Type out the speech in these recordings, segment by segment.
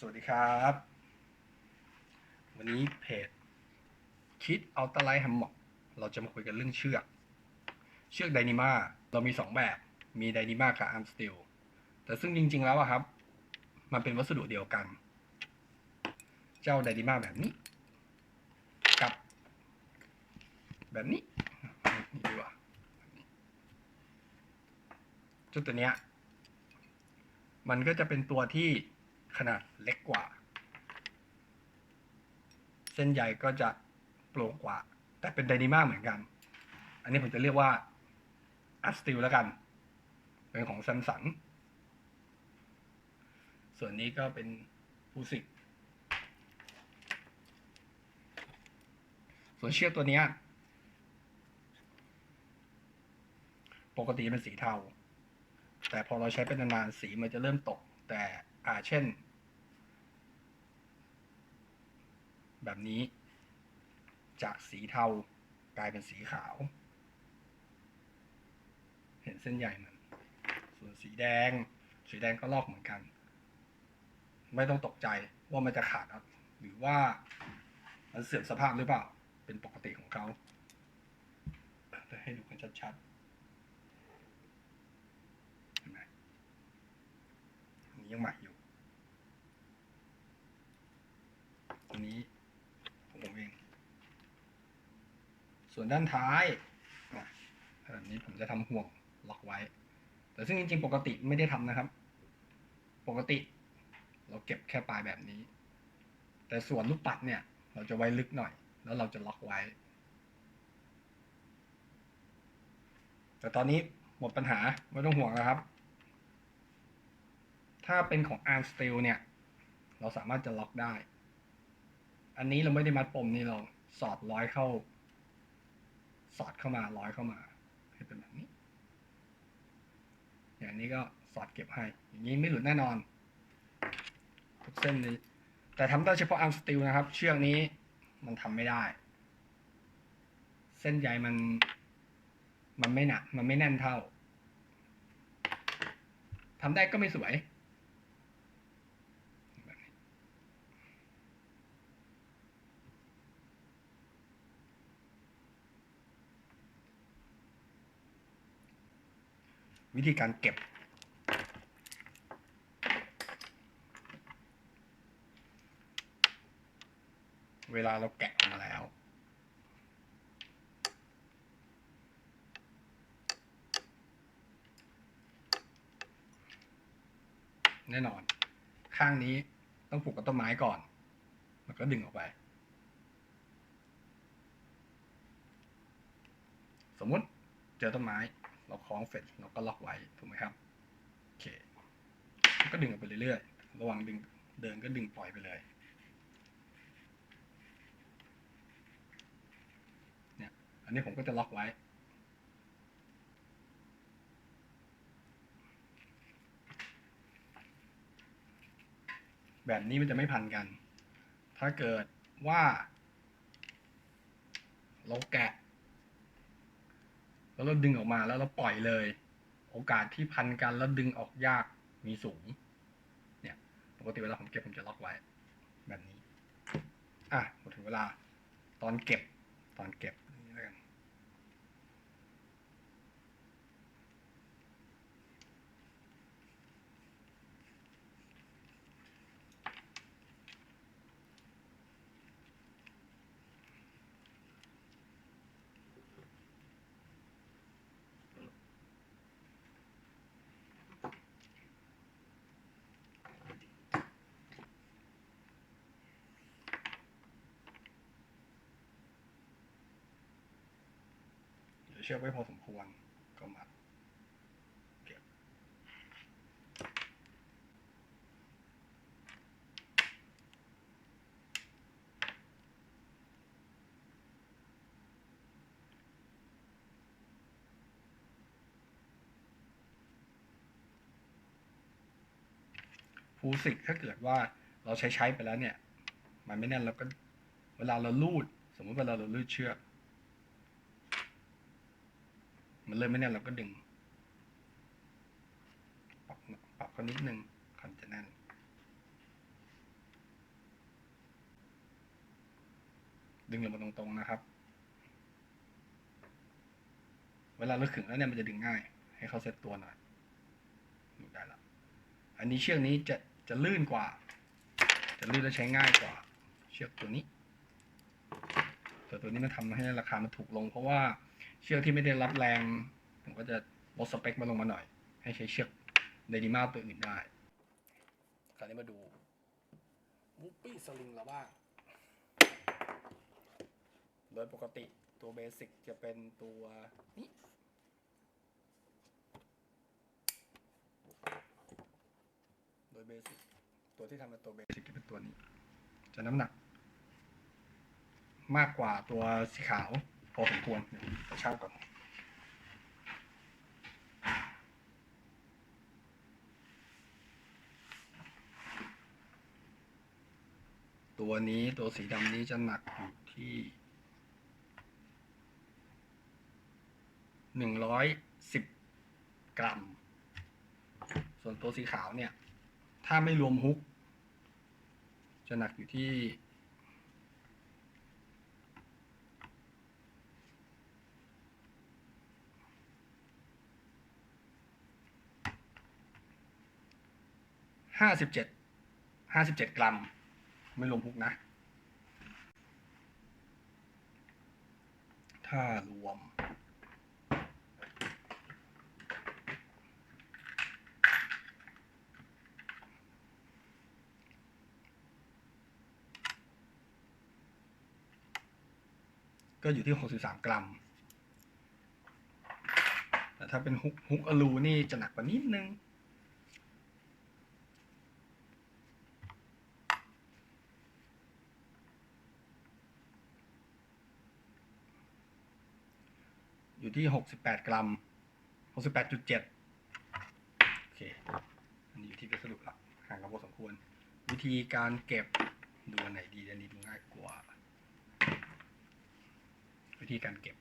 สวัสดีครับ วันนี้เพจคิดเอาตะไลแฮมม็อกเราจะมาคุยกันเรื่องเชือก เชือกไดนิมาเรามีสองแบบ มีไดนิมากับอาร์มสตีลแต่ซึ่งจริง ๆ แล้วอะครับ มันเป็นวัสดุเดียวกัน เจ้าไดนิมาแบบนี้ กับ แบบนี้นี่ดีกว่าเจ้าตัวเนี้ยมันก็จะเป็นตัวที่ ขนาดเล็กกว่า เส้นใยก็จะโปร่งกว่า แต่เป็นไดนิมาเหมือนกัน อันนี้ผมจะเรียกว่าอัสติลแล้วกัน เป็นของซัมสันส่วนนี้ก็เป็นฟูสิกส่วนเชือกตัวนี้ ปกติเป็นสีเทา แต่พอเราใช้เป็นนานๆสีมันจะเริ่มตก แต่อ่าเช่น แบบนี้ จากสีเทากลายเป็นสีขาว เห็นเส้นใหญ่มัน ส่วนสีแดง สีแดงก็ลอกเหมือนกัน ไม่ต้องตกใจว่ามันจะขาดหรือว่ามันเสื่อมสภาพหรือเปล่า เป็นปกติของเขาเดี๋ยวให้ดูกันชัดๆเห็นไหมนี้ยังใหม่อยู่อันนี้ของผมเอง ส่วนด้านท้ายอะแบบนี้ผมจะทำห่วงล็อกไว้ แต่ซึ่งจริงๆ ปกติไม่ได้ทำนะครับ ปกติ เราเก็บแค่ปลายแบบนี้ แต่ส่วนลูกปัดเนี่ย เราจะไว้ลึกหน่อย แล้วเราจะล็อกไว้ แต่ตอนนี้หมดปัญหาไม่ต้องห่วงนะครับ ถ้าเป็นของ Arm Steel เนี่ย เราสามารถจะล็อกได้ อันนี้เราไม่ได้มัดปมนี่เราสอดร้อยเข้า สอดเข้ามาร้อยเข้ามาให้เป็นแบบนี้ อย่างนี้ก็สอดเก็บให้ อย่างนี้ไม่หลุดแน่นอนทุกเส้นนี้ แต่ทำได้เฉพาะ Arm Steel นะครับ เชือกนี้มันทำไม่ได้ เส้นใยมัน มันไม่หนัก มันไม่แน่นเท่าทำได้ก็ไม่สวย แบบนี้ วิธีการเก็บ เวลาเราแกะออกมาแล้ว แน่นอน ข้างนี้ต้องผูกกับต้นไม้ก่อน แล้วก็ดึงออกไป สมมุติเจอต้นไม้ เราคล้องเสร็จเราก็ล็อกไว้ถูกไหมครับโอเคก็ดึงออกไปเรื่อยๆระว่างดึงเดินก็ดึงปล่อยไปเลยเนี่ยอันนี้ผมก็จะล็อกไว้แบบนี้มันจะไม่พันกัน ถ้าเกิดว่า เราแกะ แล้วเราดึงออกมาแล้วเราปล่อยเลย โอกาสที่พันกันแล้วดึงออกยากมีสูง เนี่ยปกติเวลาผมเก็บผมจะล็อกไว้ แบบนี้ อะหมดถึงเวลา ตอนเก็บตอนเก็บ เดี๋ยวเชือกไว้พอสมควรก็มัดเก็บฟูสิกถ้าเกิดว่าเราใช้ใช้ไปแล้วเนี่ย มันไม่แน่นเราก็เวลาเราลูด สมมติเวลาเราลูดเชือก มันเริ่มไม่แน่นเราก็ดึง ปรับปรับเขานิดนึงก่อนจะแน่นดึงลงมาตรงๆนะครับ เวลาเราขึงแล้วเนี่ยมันจะดึงง่าย ให้เขาเซ็ตตัวหน่อยได้ละอันนี้เชือกนี้จะจะลื่นกว่า จะลื่นและใช้ง่ายกว่า เชือกตัวนี้ ส่วตัวนี้มันทำให้ราคามันถูกลงเพราะว่า เชือกที่ไม่ได้รับแรง ผมก็จะลดสเปคมาลงมาหน่อย ให้ใช้เชือกเดนิมาตัวอื่นได้ คราวนี้มาดูวูปปี้สลิงเราบ้าง โดยปกติตัวเบสิกจะเป็นตัวนี้โดยเบสิกตัวที่ทำเป็นตัวเบสิกจะเป็นตัวนี้ จะน้ำหนัก มากกว่าตัวสีขาว พอสมควรไปช่างก่อนตัวนี้ตัวสีดำนี้จะหนักอยู่ที่หนึ่งร้อยสิบกรัม ส่วนตัวสีขาวเนี่ย ถ้าไม่รวมฮุก จะหนักอยู่ที่ ห้าสิบเจ็ดห้าสิบเจ็ดกรัม ไม่รวมฮุกนะ ถ้ารวม ก็อยู่ที่63กรัมแต่ถ้าเป็นฮุกฮุกอลูนี่จะหนักกว่านิดนึง อยู่ที่ 68 กรัม 68.7 โอเค อันนี้อยู่ที่วัสดุละห่างกันพอสมควร วิธีการเก็บดูอันไหนดีอันนี้ดูง่ายกว่า วิธีการเก็บ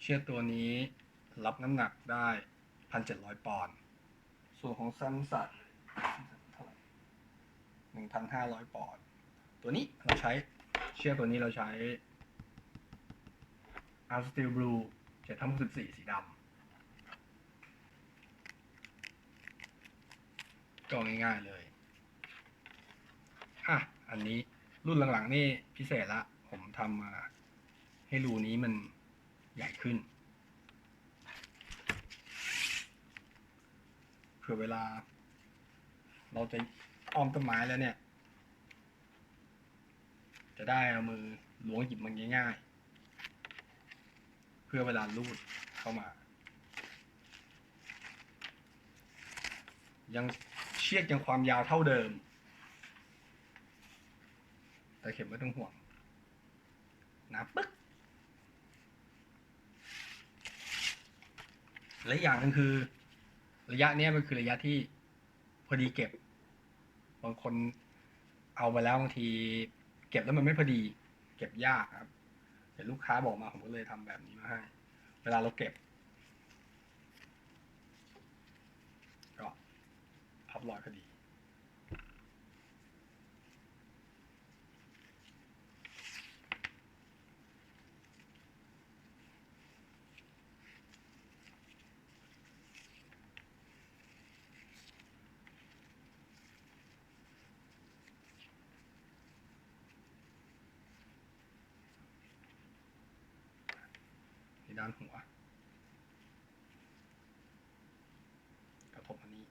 เชือกตัวนี้รับน้ำหนักได้ 1,700 ปอนด์ ส่วนของซัมสันเท่าไหร่1,500ปอนด์ตัวนี้เราใช้เชือกตัวนี้เราใช้ a r Steel Blue 764สีดำก็ง่ายๆเลย อะ อันนี้รุ่นหลังๆนี่พิเศษละ ผมทำมาให้รูนี้มันใหญ่ขึ้น ผื่อเวลา เราจะอ้อมต้นไม้แล้วเนี่ย จะได้เอามือล้วงหยิบมันง่ายๆ เพื่อเวลาลูดเข้ามา ยังเชือกยังความยาวเท่าเดิม แต่เข็มไม่ต้องห่วงนะปึ๊กและอย่างหนึงคือ ระยะเนี้ยมันคือระยะที่พอดีเก็บบางคนเอาไปแล้วบางที เก็บแล้วมันไม่พอดี เก็บยากครับเห็นลูกค้าบอกมาผมก็เลยทำแบบนี้มาให้ เวลาเราเก็บก็พับรอยพอดี ที่ ด้านหัว กระทบอันนี้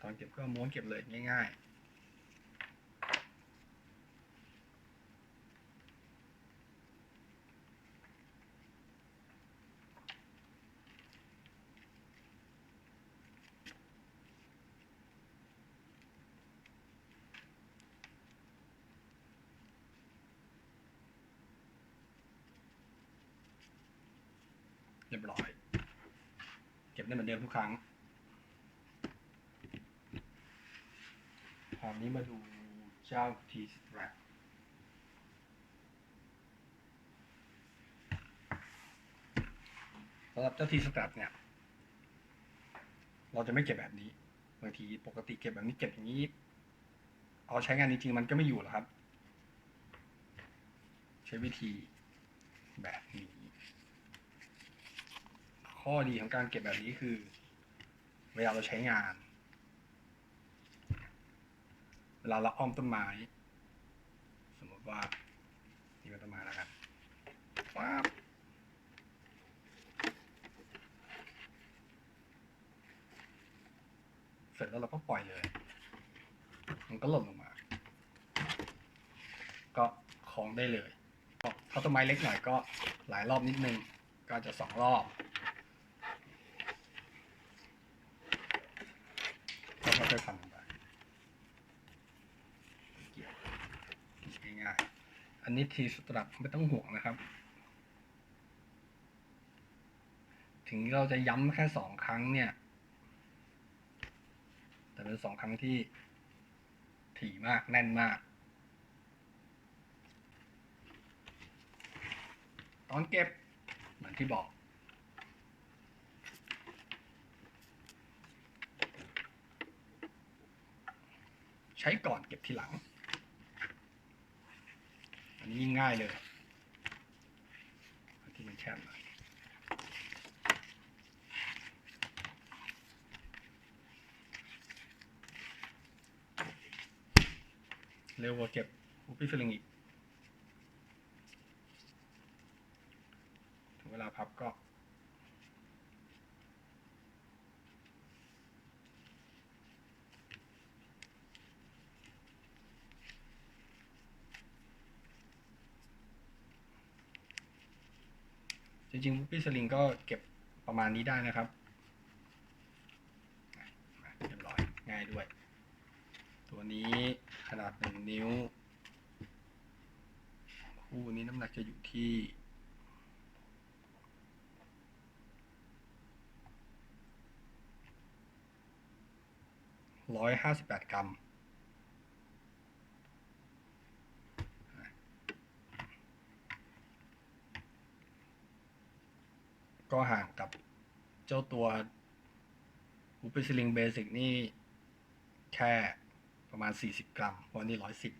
ตอนเก็บก็ม้วนเก็บเลยง่าย ๆ ร้อย เก็บได้เหมือนเดิมทุกครั้งคราวนี้มาดูเจ้า T strap สำหรับเจ้า T strap เนี่ย เราจะไม่เก็บแบบนี้บางทีปกติเก็บแบบนี้เก็บอย่างนี้ เอาใช้งานจริงๆมันก็ไม่อยู่หรอกครับ ใช้วิธีแบบนี้ ข้อดีของการเก็บแบบนี้คือ เวลาเราใช้งาน เวลาเราอ้อมต้นไม้ สมมติว่านี่เป็นต้นไม้แล้วกันฟ้าบเสร็จแล้วเราก็ปล่อยเลย มันก็หล่นลงมา ก็คล้องได้เลย ถ้าต้นไม้เล็กหน่อยก็หลายรอบนิดนึง ก็อาจจะสองรอบ ก็ค่อยๆทำไปเกี่ยวง่ายๆอันนี้ทีสตรัปไม่ต้องห่วงนะครับ ถึงเราจะย้ำแค่สองครั้งเนี่ย แต่เป็นสองครั้งที่ถี่มากแน่นมาก ตอนเก็บเหมือนที่บอก ช้ก่อนเก็บทีหลัง อันนี้ยิ่งง่ายเลยที่มันแช่มหน่อยเร็วกว่าเก็บอุปกรณ์สลิงอีก ถึงเวลาพับก็ จ ริงๆ Whoopi Sling ก็เก็บประมาณนี้ได้นะครับเรียบร้อยง่ายด้วย ตัวนี้ขนาดหนึ่งนิ้ว คู่นี้น้ำหนักจะอยู่ที่ร้อยห้าสิบแปดกรัม ก็ห่างกับเจ้าตัวฮูปปี้สลิงเบสิกนี่แค่ประมาณ 40 กรัมวันนี่ร้อยสิบ